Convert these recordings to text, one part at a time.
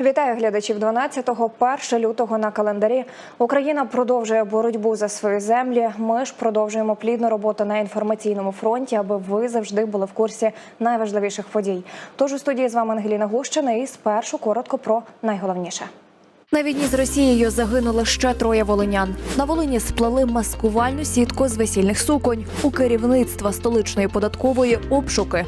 Вітаю глядачів 12-го, 1 лютого на календарі. Україна продовжує боротьбу за свої землі. Ми ж продовжуємо плідну роботу на інформаційному фронті, аби ви завжди були в курсі найважливіших подій. Тож у студії з вами Ангеліна Гущина і спершу коротко про найголовніше. На війні з Росією загинули ще троє волинян. На Волині сплели маскувальну сітку з весільних суконь. У керівництва столичної податкової обшуки.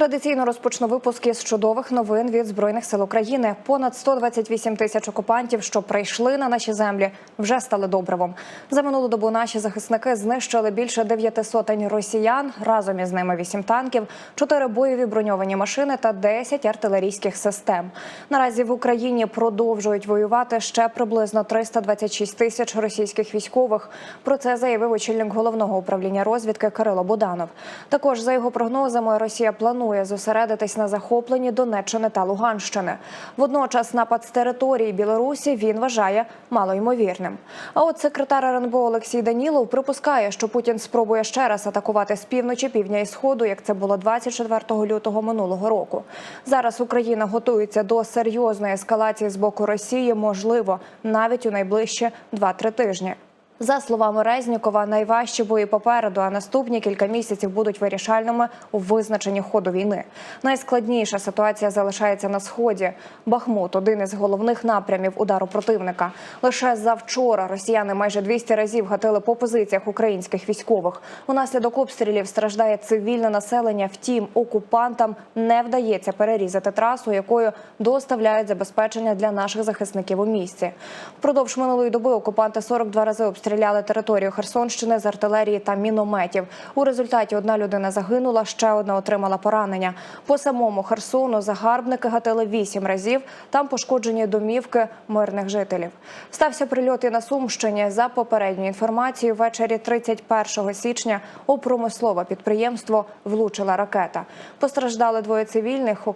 Традиційно розпочну випуск із чудових новин від збройних сил України. Понад 128 тисяч окупантів, що прийшли на наші землі, вже стали добривом. За минулу добу наші захисники знищили більше дев'яти сотень росіян. Разом із ними вісім танків, чотири бойові броньовані машини та 10 артилерійських систем. Наразі в Україні продовжують воювати ще приблизно 326 тисяч російських військових. Про це заявив очільник головного управління розвідки Кирило Буданов. Також за його прогнозами, Росія планує зосередитись на захопленні Донеччини та Луганщини. Водночас напад з території Білорусі він вважає малоймовірним. А от секретар РНБО Олексій Данілов припускає, що Путін спробує ще раз атакувати з півночі, півдня і сходу, як це було 24 лютого минулого року. Зараз Україна готується до серйозної ескалації з боку Росії, можливо, навіть у найближчі 2-3 тижні. За словами Резнікова, найважчі бої попереду, а наступні кілька місяців будуть вирішальними у визначенні ходу війни. Найскладніша ситуація залишається на сході. Бахмут один із головних напрямів удару противника. Лише завчора росіяни майже 200 разів гатили по позиціях українських військових. Унаслідок обстрілів страждає цивільне населення. Втім, окупантам не вдається перерізати трасу, якою доставляють забезпечення для наших захисників у місті. Впродовж минулої доби окупанти 42 рази обстріляли територію Херсонщини з артилерії та мінометів. У результаті одна людина загинула, ще одна отримала поранення. По самому Херсону загарбники гатили вісім разів. Там пошкоджені домівки мирних жителів. Стався прильот і на Сумщині. За попередньою інформацією, ввечері 31 січня у промислове підприємство влучила ракета. Постраждали двоє цивільних.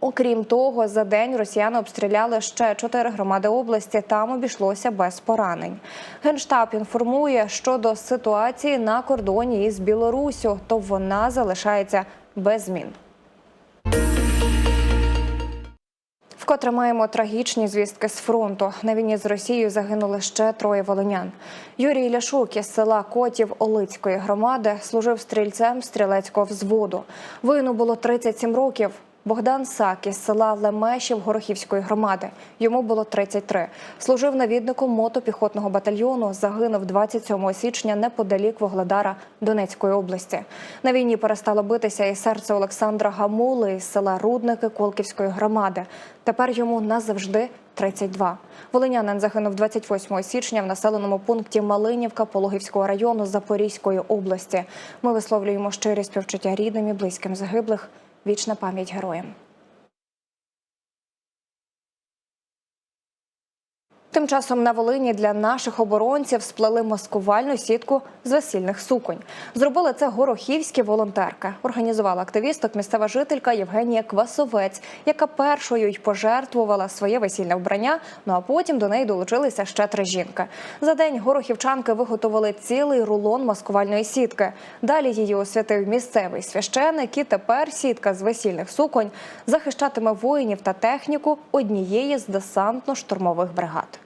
Окр- Окрім того, за день росіяни обстріляли ще чотири громади області. Там обійшлося без поранень. Генштаб інформує щодо ситуації на кордоні із Білоруссю, то вона залишається без змін. Вкотре маємо трагічні звістки з фронту. На війні з Росією загинули ще троє волинян. Юрій Ляшук із села Котів Олицької громади служив стрільцем стрілецького взводу. Воїну було 37 років. Богдан Сак із села Лемешів Горохівської громади. Йому було 33. Служив навідником мотопіхотного батальйону. Загинув 27 січня неподалік Вогледара Донецької області. На війні перестало битися і серце Олександра Гамули із села Рудники Колківської громади. Тепер йому назавжди 32. Волинянин загинув 28 січня в населеному пункті Малинівка Пологівського району Запорізької області. Ми висловлюємо щирі співчуття рідним і близьким загиблих. Вічна пам'ять героям. Тим часом на Волині для наших оборонців сплели маскувальну сітку з весільних суконь. Зробили це горохівські волонтерки. Організувала активісток місцева жителька Євгенія Квасовець, яка першою й пожертвувала своє весільне вбрання. Ну а потім до неї долучилися ще три жінки. За день горохівчанки виготовили цілий рулон маскувальної сітки. Далі її освятив місцевий священик. І тепер сітка з весільних суконь захищатиме воїнів та техніку однієї з десантно-штурмових бригад.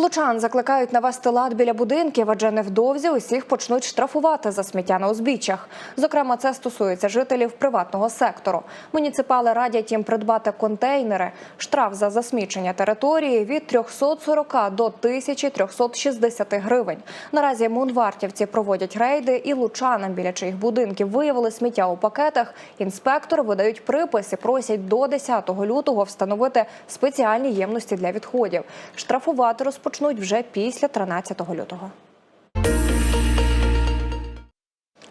Лучан закликають навести лад біля будинків, адже невдовзі усіх почнуть штрафувати за сміття на узбіччях. Зокрема, це стосується жителів приватного сектору. Муніципали радять їм придбати контейнери. Штраф за засмічення території від 340 до 1360 гривень. Наразі мунвартівці проводять рейди, і лучанам, біля чиїх будинків виявили сміття у пакетах. Інспектори видають припис і просять до 10 лютого встановити спеціальні ємності для відходів. Штрафувати розпочнуть вже після 13 лютого.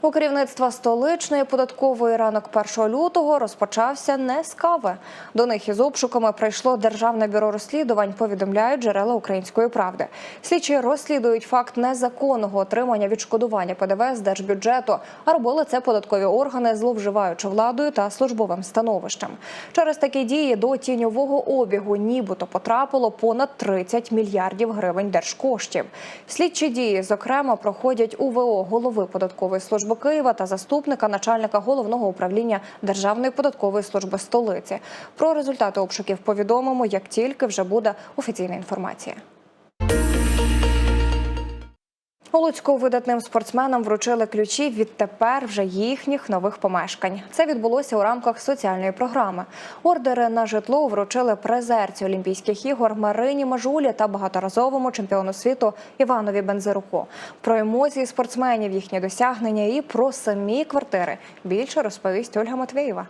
У керівництва столичної податкової ранок 1 лютого розпочався не з кави. До них із обшуками прийшло Державне бюро розслідувань. Повідомляють джерела української правди. Слідчі розслідують факт незаконного отримання відшкодування ПДВ з держбюджету, а робили це податкові органи, зловживаючи владою та службовим становищем. Через такі дії до тіньового обігу нібито потрапило понад 30 мільярдів гривень держкоштів. Слідчі дії, зокрема, проходять УВО голови податкової служби служби Києва та заступника начальника головного управління Державної податкової служби столиці. Про результати обшуків повідомимо, як тільки вже буде офіційна інформація. У Луцьку видатним спортсменам вручили ключі від тепер вже їхніх нових помешкань. Це відбулося у рамках соціальної програми. Ордери на житло вручили призерці Олімпійських ігор Марині Мажулі та багаторазовому чемпіону світу Іванові Бензируку. Про емоції спортсменів, їхні досягнення і про самі квартири більше розповість Ольга Матвєєва.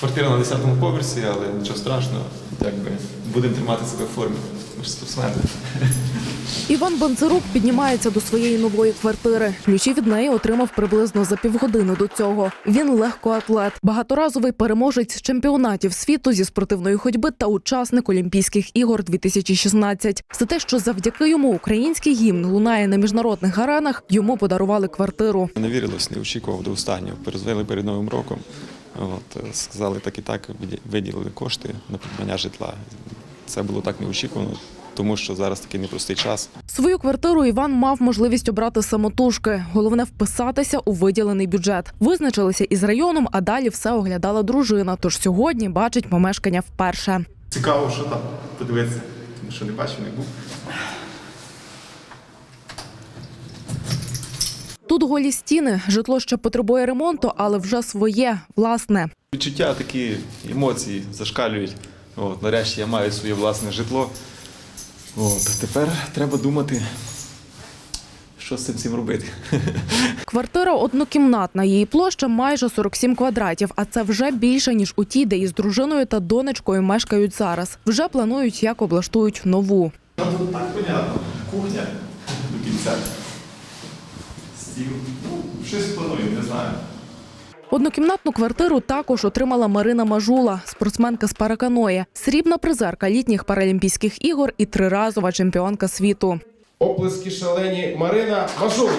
Квартира на 10-му поверсі, але нічого страшного. Якби будемо тримати себе в формі. Спортсмени. Іван Бонцарук піднімається до своєї нової квартири. Ключі від неї отримав приблизно за півгодини до цього. Він легкоатлет, багаторазовий переможець чемпіонатів світу зі спортивної ходьби та учасник Олімпійських ігор 2016. За те, що завдяки йому український гімн лунає на міжнародних аренах, йому подарували квартиру. Не вірилось, не очікував до останнього. Перезвели перед Новим роком. От, е, сказали так і так, виділили кошти на придбання житла. Це було так неочікувано, тому що зараз такий непростий час. Свою квартиру Іван мав можливість обрати самотужки. Головне вписатися у виділений бюджет. Визначилися із районом, а далі все оглядала дружина. Тож сьогодні бачить помешкання вперше. Цікаво, що там подивитися, тому що не бачив, не був. Тут голі стіни, житло ще потребує ремонту, але вже своє, власне. Відчуття такі емоції зашкалюють. От, нарешті я маю своє власне житло. От, тепер треба думати, що з цим всім робити. Квартира однокімнатна. Її площа майже 47 квадратів. А це вже більше ніж у тій, де із дружиною та донечкою мешкають зараз. Вже планують, як облаштують нову. Там тут так понятно. Кухня до кінця. Стіл. Ну, щось плануємо, не знаю. Однокімнатну квартиру також отримала Марина Мажула, спортсменка з параканої, срібна призерка літніх паралімпійських ігор і триразова чемпіонка світу. Оплески шалені Марина Мажула.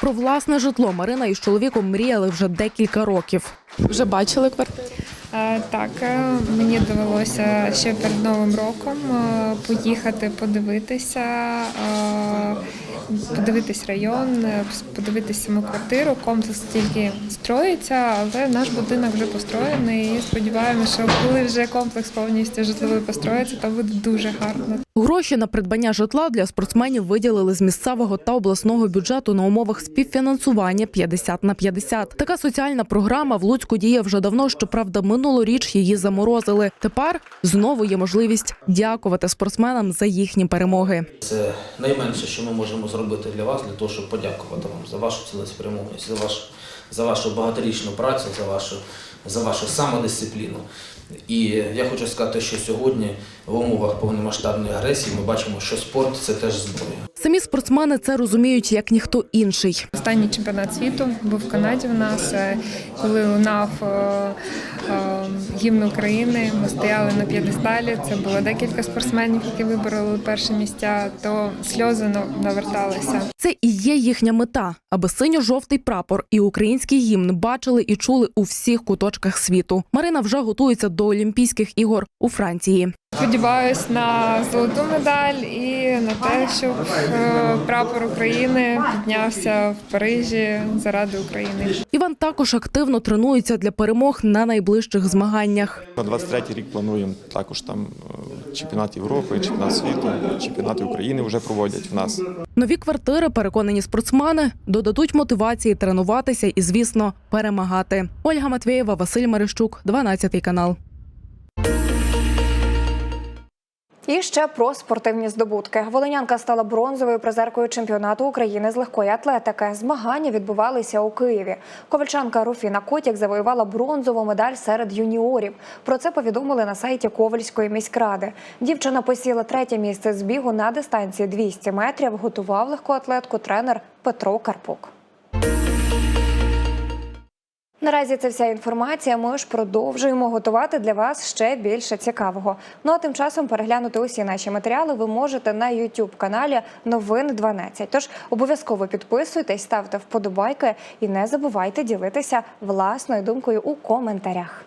Про власне житло Марина із чоловіком мріяли вже декілька років. Вже бачили квартиру? Е, Так, е, мені довелося ще перед Новим роком е, поїхати подивитися, подивитись район, подивитись саму квартиру. Комплекс тільки строїться, але наш будинок вже построєний. І сподіваємося, що коли вже комплекс повністю житловий построїться, то буде дуже гарно. Гроші на придбання житла для спортсменів виділили з місцевого та обласного бюджету на умовах співфінансування 50 на 50. Така соціальна програма в Луцьку діє вже давно. Щоправда, минулоріч її заморозили. Тепер знову є можливість дякувати спортсменам за їхні перемоги. Це найменше, що ми можемо зробити для вас, для того, щоб подякувати вам за вашу цілеспрямованість, за вашу за вашу багаторічну працю, за вашу, за вашу самодисципліну. І я хочу сказати, що сьогодні в умовах повномасштабної агресії ми бачимо, що спорт це теж зброя. Самі спортсмени це розуміють як ніхто інший. Останній чемпіонат світу був в Канаді. У нас е, коли лунав е, е, гімн України, ми стояли на п'єдесталі. Це було декілька спортсменів, які вибороли перші місця. То сльози нав- наверталися. Це і є їхня мета, аби синьо-жовтий прапор і український гімн бачили і чули у всіх куточках світу. Марина вже готується до Олімпійських ігор у Франції. Сподіваюсь на золоту медаль і на те, щоб е, прапор України піднявся в Парижі заради України. Іван також активно тренується для перемог на найближчих змаганнях. На 23-й рік плануємо також там е, чемпіонат Європи, чемпіонат світу, чемпіонати України вже проводять в нас. Нові квартири, переконані спортсмени, додадуть мотивації тренуватися і, звісно, перемагати. Ольга Матвєєва, Василь Мерещук, 12 канал. І ще про спортивні здобутки. Волинянка стала бронзовою призеркою чемпіонату України з легкої атлетики. Змагання відбувалися у Києві. Ковальчанка Руфіна Котік завоювала бронзову медаль серед юніорів. Про це повідомили на сайті Ковальської міськради. Дівчина посіла третє місце з бігу на дистанції 200 метрів. Готував легкоатлетку тренер Петро Карпук. Наразі це вся інформація. Ми ж продовжуємо готувати для вас ще більше цікавого. Ну а тим часом переглянути усі наші матеріали ви можете на youtube каналі Новин 12. Тож обов'язково підписуйтесь, ставте вподобайки і не забувайте ділитися власною думкою у коментарях.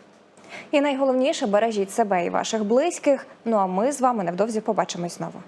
І найголовніше бережіть себе і ваших близьких. Ну а ми з вами невдовзі побачимось знову.